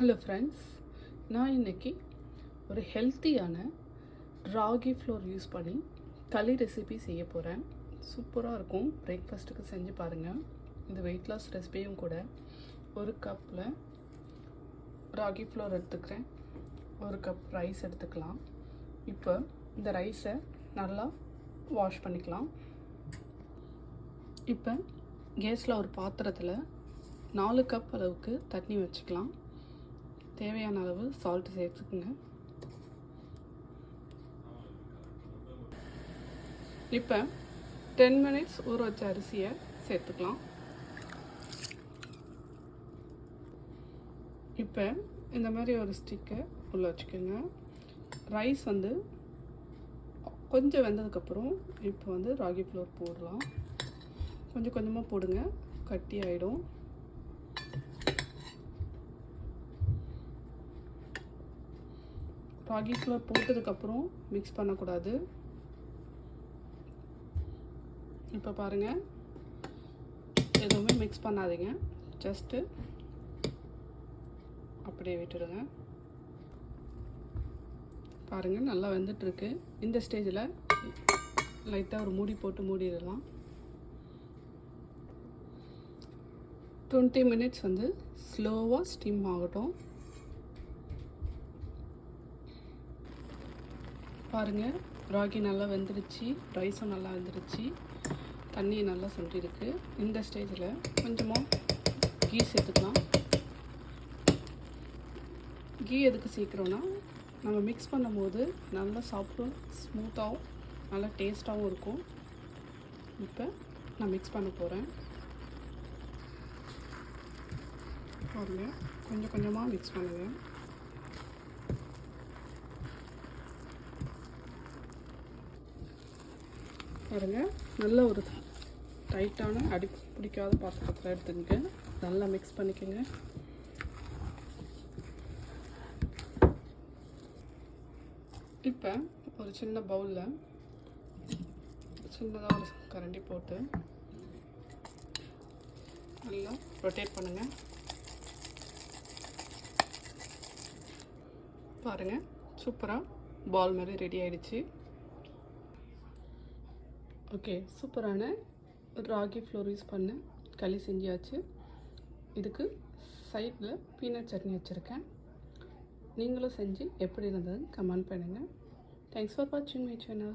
Hello friends நான் இன்னைக்கு ஒரு ஹெல்த்தியான ராகி ஃப்ளோர் யூஸ் பண்ணி களி ரெசிபி செய்ய போகிறேன் சூப்பராக இருக்கும். பிரேக்ஃபாஸ்ட்டுக்கு செஞ்சு பாருங்கள் இந்த வெயிட் லாஸ் ரெசிபியும் கூட ஒரு கப்பில் ராகி ஃப்ளோர் எடுத்துக்கிறேன். ஒரு கப் ரைஸ் எடுத்துக்கலாம். இப்போ இந்த ரைஸை நல்லா வாஷ் பண்ணிக்கலாம். இப்போ கேஸில் ஒரு பாத்திரத்தில் நாலு கப் அளவுக்கு தண்ணி வச்சுக்கலாம். தேவையான அளவு சால்ட் சேர்த்துக்குங்க. இப்போ டென் மினிட்ஸ் ஊற வச்ச அரிசியை சேர்த்துக்கலாம். இப்போ இந்த மாதிரி ஒரு ஸ்டிக்கை உள்ளே வச்சுக்கோங்க. ரைஸ் வந்து கொஞ்சம் வெந்ததுக்கப்புறம் இப்போ வந்து ராகி ஃப்ளோர் போடலாம். கொஞ்சம் கொஞ்சமாக போடுங்க. கட்டி ஆகிடும் ராகி போட்டதுக்கப்புறம் மிக்ஸ் பண்ணக்கூடாது. இப்போ பாருங்கள் எதுவுமே மிக்ஸ் பண்ணாதீங்க. ஜஸ்ட்டு அப்படியே விட்டுடுங்க. பாருங்கள் நல்லா வந்துட்டுருக்கு. இந்த ஸ்டேஜில் லைட்டாக ஒரு மூடி போட்டு மூடிடலாம். டுவெண்ட்டி மினிட்ஸ் வந்து ஸ்லோவாக ஸ்டீம் ஆகட்டும். பாருங்கள் ராகி நல்லா வெந்துருச்சு ரைஸும் நல்லா வெந்துருச்சு. தண்ணியை நல்லா சுண்டிருக்கு. இந்த ஸ்டேஜில் கொஞ்சமாக கீ சேர்த்துக்கலாம். கீ எதுக்கு சீக்கிரம்னா நம்ம மிக்ஸ் பண்ணும்போது நல்லா சாப்பிடும் ஸ்மூத்தாகவும் நல்லா டேஸ்ட்டாகவும் இருக்கும். இப்போ நான் மிக்ஸ் பண்ண போகிறேன் பாருங்கள் கொஞ்சம் கொஞ்சமாக மிக்ஸ் பண்ணுங்கள் பாருங்கள் நல்ல ஒரு டைட்டான அடி பிடிக்காத பாத்திரத்தில் எடுத்துக்கங்க. நல்லா மிக்ஸ் பண்ணிக்கோங்க. இப்போ ஒரு சின்ன பவுலில் சின்னதாக ஒரு கரண்டி போட்டு நல்லா ரொட்டேட் பண்ணுங்கள் பாருங்கள் சூப்பராக பால் மாதிரி ரெடி ஆகிடுச்சு ஓகே சூப்பரான ராகி ஃப்ளோர் யூஸ் பண்ண களி செஞ்சாச்சு. இதுக்கு சைடில் பீனட் சட்னி வச்சுருக்கேன். நீங்களும் செஞ்சு எப்படி இருந்ததுன்னு கமெண்ட் பண்ணுங்கள் தேங்க்ஸ் ஃபார் வாட்சிங் மை சேனல்